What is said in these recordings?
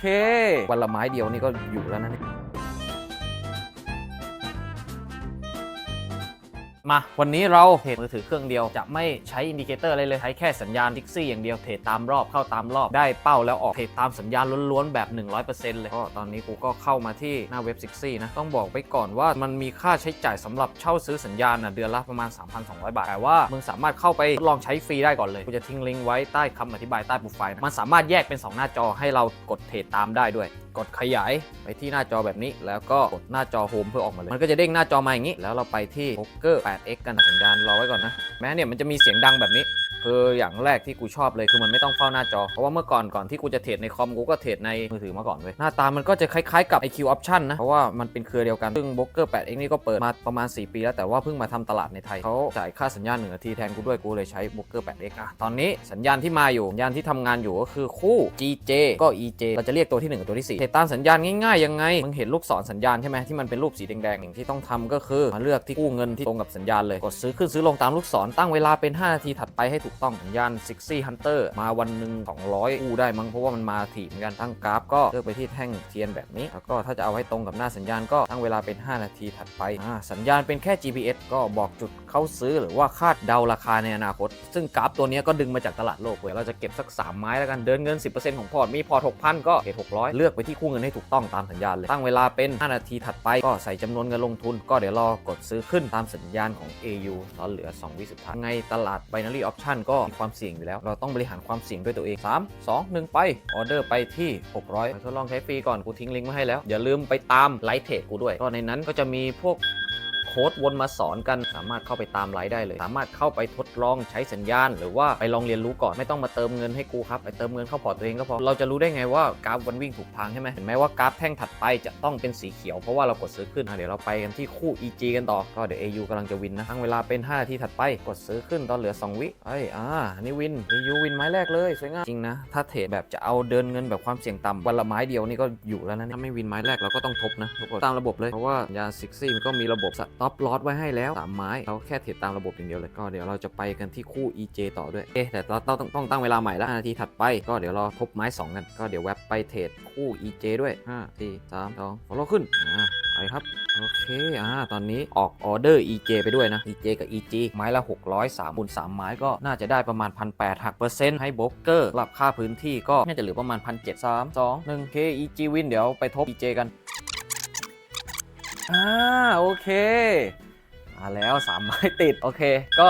เควันละไม้เดียวนี่ก็อยู่แล้วนะ มา วันนี้เราเทรดมือถือเครื่องเดียวจะไม่ใช้อินดิเคเตอร์อะไรเลยใช้แค่สัญญาณดิกซี่อย่างเดียวเทรดตามรอบเข้าตามรอบได้เป้าแล้วออกเทรดตามสัญญาณล้วนๆแบบ 100%เลยก็ตอนนี้กูก็เข้ามาที่หน้าเว็บซิกซี่นะต้องบอกไปก่อนว่ามันมีค่าใช้จ่ายสำหรับเช่าซื้อสัญญาณนะเดือนละประมาณ 3,200 บาทแต่ว่ามึงสามารถเข้าไปทดลองใช้ฟรีได้ก่อนเลยกูจะทิ้งลิงก์ไว้ใต้คำอธิบายใต้โปรไฟล์นะมันสามารถแยกเป็น 2 หน้าจอให้เรากดเทรดตามได้ด้วยกดขยายไปที่หน้าจอแบบนี้ แล้วก็กดหน้าจอโฮมเพื่อออกมาเลย มันก็จะเด้งหน้าจอมาอย่างนี้ แล้วเราไปที่ Poker 8x กันสัญญาณรอไว้ก่อนนะ แม้เนี่ยมันจะมีเสียงดังแบบนี้คืออย่างแรกที่กูชอบเลยคือมันไม่ต้องเฝ้าหน้าจอ เพราะว่าเมื่อก่อนก่อนที่กูจะเทรดในคอมกูก็เทรดในมือถือมาก่อนเว้ยหน้าตามันก็จะคล้ายๆกับ IQ Option นะ เพราะว่ามันเป็นเครือเดียวกัน ซึ่ง b o k e r 8x นี่ก็เปิดมาประมาณ 4 ปีแล้วแต่ว่าเพิ่งมาทำตลาดในไทยเขาจ่ายค่าสัญญาณหนึ่งนาทีแทนกูด้วยกูเลยใช้ b o k e r 8x อะตอนนี้สัญญาณที่มาอยู่สัญญาณที่ทำงานอยู่ก็คือคู่ GJ ก็ EJ เราจะเรียกตัวที่หนึ่งกับตัวที่สี่เทรดตามสัญญาณง่ายๆยังไง มึงเห็นลูกศรสัญญาณใช่ไหมที่มันเป็นรูปสีแดงๆอย่างที่ต้องทำก็คือมาเลือกที่กู้เงินที่ตรงกับสัญญาณเลย กดซื้อขึ้นซื้อลงตามลูกศรตั้งเวลาเป็น 5 นาทีถัดไปให้ถูกต้องสัญญาณ Sixy Hunter มาวันหนึ่ง200 กู้ได้มั้งเพราะว่ามันมาถี่เหมือนกันตั้งกราฟก็เลือกไปที่แท่งเทียนแบบนี้ แล้วก็ถ้าจะเอาให้ตรงกับหน้าสัญญาณก็ตั้งเวลาเป็น 5 นาทีถัดไปอ่าสัญญาณเป็นแค่ GPS ก็บอกจุดเข้าซื้อหรือว่าคาดเดาราคาในอนาคต ซึ่งกราฟตัวนี้ก็ดึงมาจากตลาดโลกเว้ยเราจะเก็บสัก 3 ไม้แล้วกันเดินเงิน 10%ของพอร์ตมีพอร์ต6,000 ก็เก็บ600 เลือกไปที่คู่เงินให้ถูกต้องตามสัญญาณเลย ตั้งเวลาเป็น 5 นาทีถัดไปก็ใส่จำนวนเงินลงทุน ก็เดี๋ยวรอกดซื้อขึ้นตามสัญญาณของ AU ตอนเหลือ 2 วิสุดท้ายไงตลาด binary option ก็มีความเสี่ยงอยู่แล้ว เราต้องบริหารความเสี่ยงด้วยตัวเอง 3 2 1 ไปออเดอร์ไปที่ 600ทดลองใช้ฟรีก่อนกูทิ้งลิงก์มาให้แล้วอย่าลืมไปตามไลท์เทรดกูด้วยก็ในนั้นก็จะมีพวก โค้ดวนมาสอนกัน สามารถเข้าไปตามไลฟ์ได้เลย สามารถเข้าไปทดลองใช้สัญญาณ หรือว่าไปลองเรียนรู้ก่อนไม่ต้องมาเติมเงินให้กูครับไปเติมเงินเข้าพอร์ตตัวเองก็พอเราจะรู้ได้ไงว่ากราฟวันวิ่งถูกทางใช่ไหมเห็นไหมว่ากราฟแท่งถัดไปจะต้องเป็นสีเขียวเพราะว่าเรากดซื้อขึ้นเดี๋ยวเราไปกันที่คู่ EG กันต่อก็เดี๋ยว AU กำลังจะวินนะทั้งเวลาเป็น5นาทีถัดไปกดซื้อขึ้นตอนเหลือ 2 วิเอ้อ่านี่วิน AU วินไม้แรกเลยสวยงามจริงนะถ้าเทรดแบบจะเอาเดินเงินแบบความเสี่ยงต่ำวันละไม้เดียวนี่ก็อยู่แล้วนะถ้าไม่วินไม้แรกเราก็ต้องทบนะทุกคนตามระบบเลยเพราะว่ายาซิกซี่มันก็มีระบบสต็อปลอสไว้ให้แล้วสามไม้เราแค่เทรดตามระบบอย่างเดียวเลยก็เดี๋ยวเราจะไปกันที่คู่ EJ ต่อด้วยเอ๊ะแต่เราต้องต้องตั้งเวลาใหม่ละ5นาทีถัดไปก็เดี๋ยวเรอทบไม้ 2 กัน ก็เดี๋ยวแวบไปเทรดคู่ EJ ด้วย 5 4 3 2 follow ขึ้นอ่าไปครับโอเค อ่า ตอนนี้ออกออเดอร์ EJ ไปด้วยนะ EJ กับ EG ไม้ละ 603คูณ3ไม้ก็น่าจะได้ประมาณ 1,800หักเปอร์เซ็นต์ให้โบรกเกอร์รับค่าพื้นที่ก็น่าจะเหลือประมาณ 1,700 3 2 1 K EG วินเดี๋ยวไปทบ EJ กัน อ่าโอเค มาแล้ว3ไม้ติด โอเค ก็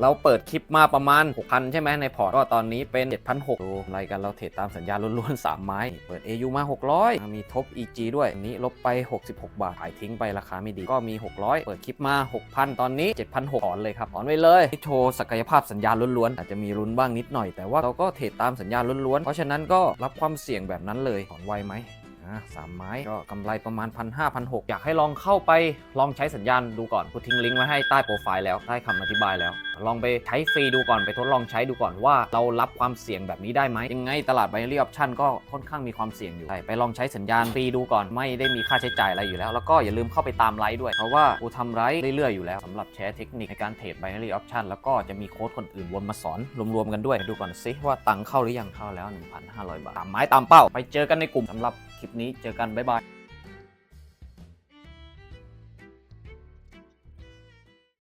เราเปิดคลิปมาประมาณ 6,000 ใช่ไหมในพอร์ตก็ตอนนี้เป็น 7,600ดูอะไรกันเราเทรดตามสัญญาล้วนๆ 3 ไม้ เปิด AU มา 600 มีทบ EG ด้วยอันนี้ลบไป 66 บาท ขายทิ้งไปราคาไม่ดีก็มี 600 เปิดคลิปมา 6,000 ตอนนี้ 7,600ถอนเลยครับถอนไปเลยโชว์ศักยภาพสัญญาล้วนๆ อาจจะมีลุ้นบ้างนิดหน่อยแต่ว่าเราก็เทรดตามสัญญาล้วนๆ เพราะฉะนั้นก็รับความเสี่ยงแบบนั้นเลยถอนไวไหม อะสามไม้ก็กำไรประมาณ 1 5 0 0 6อยากให้ลองเข้าไปลองใช้สัญญาณดูก่อนกูทิ้งลิงก์ไว้ให้ใต้โปรไฟล์แล้วใต้คำอธิบายแล้ว ลองไปใช้ฟรีดูก่อนไปทดลองใช้ดูก่อนว่าเรารับความเสี่ยงแบบนี้ได้ไหมยังไงตลาด binary option ก็ค่อนข้างมีความเสี่ยงอยู่ไปลองใช้สัญญาณฟรีดูก่อนไม่ได้มีค่าใช้จ่ายอะไรอยู่แล้ว แล้วก็อย่าลืมเข้าไปตามไลฟ์ด้วย เพราะว่ากูทำไลฟ์เรื่อยๆอยู่แล้วสำหรับแชร์เทคนิคในการเทรด binary option แล้วก็จะมีโค้ดคนอื่นวนมาสอนรวมๆกันด้วยดูก่อนสิว่าตังค์เข้าหรือยังเข้าแล้ว 1,500 บาทตามไม้ตามเป้าไปเจอกันในกลุ่มสำหรับ คลิปนี้เจอกันบ๊ายบาย